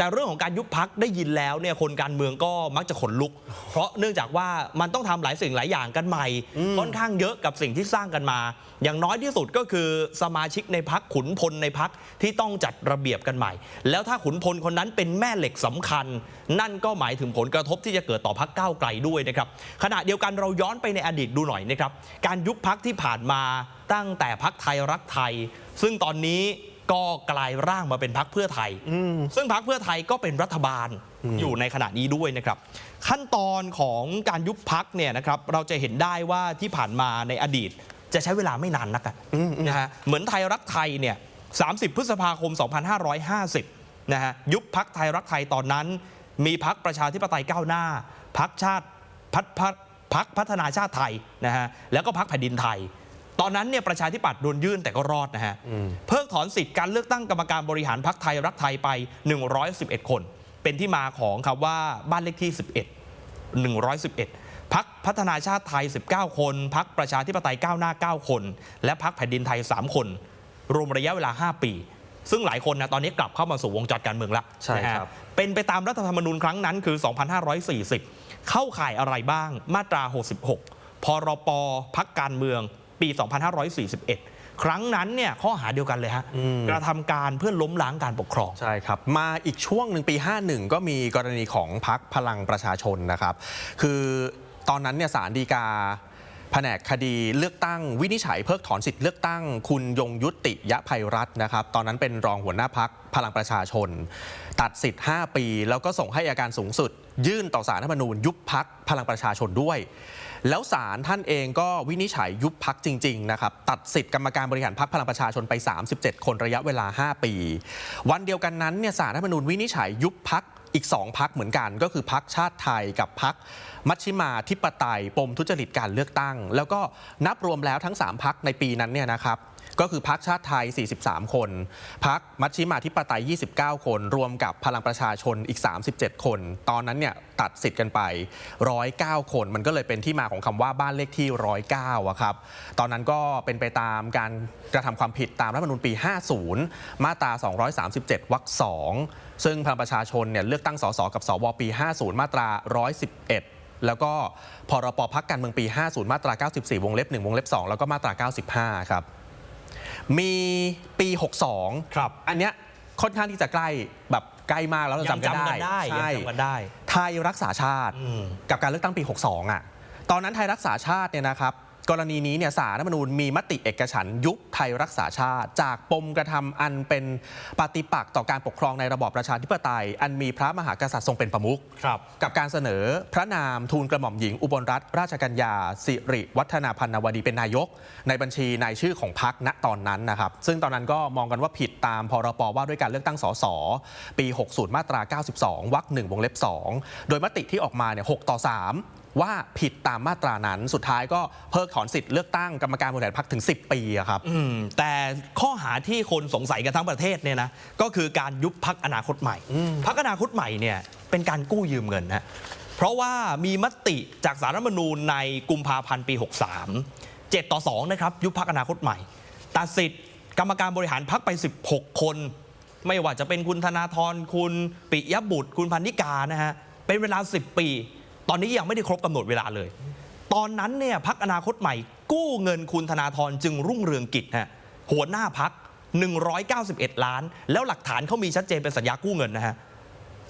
แต่เรื่องของการยุบพักได้ยินแล้วเนี่ยคนการเมืองก็มักจะขนลุก เพราะเนื่องจากว่ามันต้องทำหลายสิ่งหลายอย่างกันใหม่ ค่อนข้างเยอะกับสิ่งที่สร้างกันมา อย่างน้อยที่สุดก็คือสมาชิกในพักขุนพลในพักที่ต้องจัดระเบียบกันใหม่ แล้วถ้าขุนพลคนนั้นเป็นแม่เหล็กสำคัญ นั่นก็หมายถึงผลกระทบที่จะเกิดต่อพักก้าวไกลด้วยนะครับขณะเดียวกันเราย้อนไปในอดีตดูหน่อยนะครับการยุบพักที่ผ่านมาตั้งแต่พักไทยรักไทย ซึ่งตอนนี้ ก็กลายร่างมาเป็นพักเพื่อไทย ซึ่งพักเพื่อไทยก็เป็นรัฐบาลอยู่ในขณะนี้ด้วยนะครับ ขั้นตอนของการยุบพักเนี่ยนะครับเราจะเห็นได้ว่าที่ผ่านมาในอดีตจะใช้เวลาไม่นานนักอะนะฮะเหมือนไทยรักไทยเนี่ย 30 พฤษภาคม 2550 นะฮะยุบพักไทยรักไทยตอนนั้น มีพักประชาธิปไตยก้าวหน้าพักชาติพัฒพัฒพักพัฒนาชาติไทยนะฮะแล้วก็พักแผ่นดินไทย ตอนนั้นเนี่ยประชาธิปัตย์โดนยื่นแต่ก็รอดนะฮะเพิกถอนสิทธิ์การเลือกตั้งกรรมการบริหารพักไทยรักไทยไป 111 คน เป็นที่มาของคำว่าบ้านเลขที่ 11 111พักพัฒนาชาติไทย 19 คน พักประชาธิปไตยก้าวหน้า 9 คน และพักแผ่นดินไทย 3 คน รวมระยะเวลา 5 ปี ซึ่งหลายคนนะตอนนี้กลับเข้ามาสู่วงจรการเมืองแล้วใช่นะฮะครับ เป็นไปตามรัฐธรรมนูญครั้งนั้นคือ 2540 เข้าข่ายอะไรบ้างมาตรา 66 พรปพักการเมือง ปี 2541 ครั้งนั้นเนี่ยข้อหาเดียวกันเลยฮะกระทำการเพื่อล้มล้างการปกครอง ใช่ครับ มาอีกช่วงหนึ่งปี 51 ก็มีกรณีของพักพลังประชาชนนะครับ คือตอนนั้นเนี่ยสารดีกา แผนกคดีเลือกตั้งวินิจฉัยเพิกถอนสิทธิ์เลือกตั้ง คุณยงยุติยภัยรัตน์นะครับ ตอนนั้นเป็นรองหัวหน้าพักพลังประชาชน ตัดสิทธิ์ 5 ปี แล้วก็ส่งให้อาการสูงสุด ยื่นต่อสารรัฐธรรมนูญ ยุบพักพลังประชาชนด้วย แล้วศาลท่านเองก็วินิจฉัยยุบพักจริงๆนะครับตัดสิทธิ์กรรมการบริหารพักพลังประชาชนไป 37 คนระยะเวลา 5 ปี วันเดียวกันนั้นเนี่ยศาลรัฐธรรมนูญวินิจฉัยยุบพัก อีก 2พักเหมือนกันก็คือพักชาติไทยกับพักมัชชิมาธิปไตยปมทุจริตการเลือกตั้ง แล้วก็นับรวมแล้วทั้ง 3พักในปีนั้นเนี่ยนะครับ ก็คือพักชาติไทย 43 คน พักมัชชิมาธิปไตย 29 คน รวมกับพลังประชาชนอีก 37 คน ตอนนั้นเนี่ยตัดสิทธิ์กันไป 109 คน มันก็เลยเป็นที่มาของคำว่าบ้านเลขที่ 109อะครับ ตอนนั้นก็เป็นไปตามการกระทำความผิดตามรัฐธรรมนูญปี 50 มาตรา 237 วรรค 2 ซึ่งพลังประชาชนเนี่ยเลือกตั้งสสกับสวปี 50 มาตรา 111แล้วก็พรปพักการเมืองปี 50 มาตรา 94 วงเล็บ 1 วงเล็บ 2 แล้วก็มาตรา 95 ครับ มีปี 62 ครับ อันเนี้ยค่อนข้างที่จะใกล้แบบใกล้มากแล้วเรายังจำกันจำได้กันได้ยังใช่จำกันได้ ไทยรักษาชาติอืมกับการเลือกตั้งปี 62 อะ ตอนนั้นไทยรักษาชาติเนี่ยนะครับ กรณีนี้เนี่ยสารรัฐธรรมนูญมีมติเอกฉันท์ยุบไทยรักษาชาติ จากปมกระทำอันเป็นปฏิปักษ์ต่อการปกครองในระบอบประชาธิปไตย อันมีพระมหากษัตริย์ทรงเป็นประมุขครับกับการเสนอพระนามทูลกระหม่อมหญิงอุบลรัตนราชกัญญาสิริวัฒนาพันนวดีเป็นนายก ในบัญชีนายชื่อของพักณตอนนั้นนะครับซึ่งตอนนั้นก็มองกันว่าผิดตามพรปว่าด้วยการเลือกตั้งสสปี 60 มาตรา 92วรรคหนึ่งวงเล็บ 2 โดยมติที่ออกมาเนี่ย6ต่อ 3 ว่าผิดตามมาตรานั้น สุดท้ายก็เพิกถอนสิทธิ์เลือกตั้งกรรมการบริหารพักถึง 10 ปีอะครับอืมแต่ข้อหาที่คนสงสัยกันทั้งประเทศเนี่ยนะก็คือการยุบพักอนาคตใหม่พักอนาคตใหม่เนี่ยเป็นการกู้ยืมเงินนะเพราะว่ามีมติจากสารรัฐธรรมนูญในกุมภาพันธ์ปี 63 7 ต่อ 2 นะครับ ยุบพักอนาคตใหม่ตัดสิทธิ์กรรมการบริหารพักไป 16 คน ไม่ว่าจะเป็นคุณธนาธรคุณปิยบุตร คุณพันนิกานะฮะเป็นเวลา 10 ปี ตอนนี้ยังไม่ได้ครบกำหนดเวลาเลย ตอนนั้นเนี่ยพักอนาคตใหม่ กู้เงินคุณธนาธรจึงรุ่งเรืองกิจฮะหัวหน้าพัก 191 ล้าน แล้วหลักฐานเขามีชัดเจนเป็นสัญญากู้เงินนะฮะ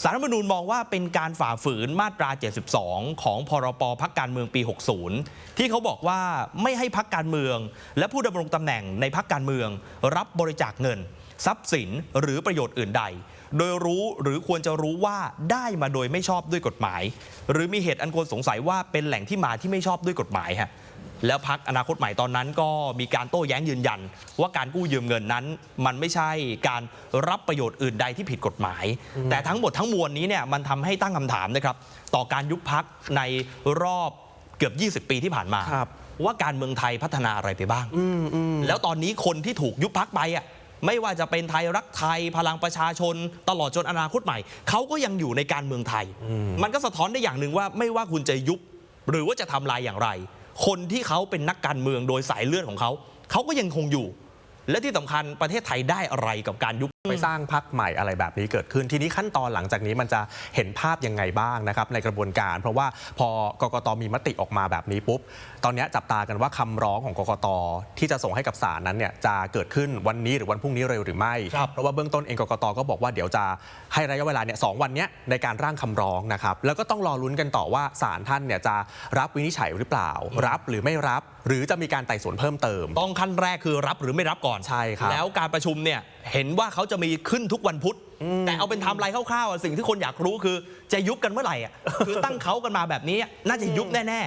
สารรัฐมนูญมองว่าเป็นการฝ่าฝืนมาตรา 72 ของพรปพักการเมืองปี 60 ที่เขาบอกว่าไม่ให้พักการเมือง และผู้ดำรงตำแหน่งในพักการเมือง รับบริจาคเงิน ทรัพย์สินหรือประโยชน์อื่นใด โดยรู้หรือควรจะรู้ว่าได้มาโดยไม่ชอบด้วยกฎหมาย หรือมีเหตุอันควรสงสัยว่าเป็นแหล่งที่มาที่ไม่ชอบด้วยกฎหมายฮะแล้วพักอนาคตใหม่ตอนนั้นก็มีการโต้แย้งยืนยัน ว่าการกู้ยืมเงินนั้น มันไม่ใช่การรับประโยชน์อื่นใดที่ผิดกฎหมาย แต่ทั้งหมดทั้งมวลนี้เนี่ยมันทำให้ตั้งคำถามนะครับ ต่อการยุบพักในรอบเกือบ 20 ปีที่ผ่านมาครับว่าการเมืองไทยพัฒนาอะไรไปบ้าง แล้วตอนนี้คนที่ถูกยุบพักไปอะ ไม่ว่าจะเป็นไทยรักไทยพลังประชาชน ตลอดจนอนาคตใหม่ เขาก็ยังอยู่ในการเมืองไทย มันก็สะท้อนได้อย่างหนึ่งว่าไม่ว่าคุณจะยุบหรือว่าจะทำลายอย่างไร คนที่เขาเป็นนักการเมืองโดยสายเลือดของเขา เขาก็ยังคงอยู่ และที่สำคัญประเทศไทยได้อะไรกับการยุบไปสร้างพักใหม่อะไรแบบนี้เกิดขึ้น ทีนี้ขั้นตอนหลังจากนี้มันจะเห็นภาพยังไงบ้างนะครับในกระบวนการ เพราะว่าพอกกตมีมติออกมาแบบนี้ปุ๊บ ตอนนี้จับตากันว่าคำร้องของกกตที่จะส่งให้กับศาลนั้นเนี่ยจะเกิดขึ้นวันนี้หรือวันพรุ่งนี้เร็วหรือไม่ครับเพราะว่าเบื้องต้นเองกกตก็บอกว่าเดี๋ยวจะให้ระยะเวลาเนี่ยสองวันเนี้ยในการร่างคำร้องนะครับแล้วก็ต้องรอลุ้นกันต่อว่าศาลท่านเนี่ยจะรับวินิจฉัยหรือเปล่า รับหรือไม่รับ หรือจะมีการไต่สวนเพิ่มเติม ต้องขั้นแรกคือรับหรือไม่รับก่อนใช่ครับแล้วการประชุมเนี่ยเห็นว่าเขาจะมีขึ้นทุกวันพุธ แต่เอาเป็นไทำลายคร่าวๆอะสิ่งที่คนอยากรู้คือจะยุบกันเมื่อไหร่อะคือตั้งเขากันมาแบบนี้น่าจะยุบแน่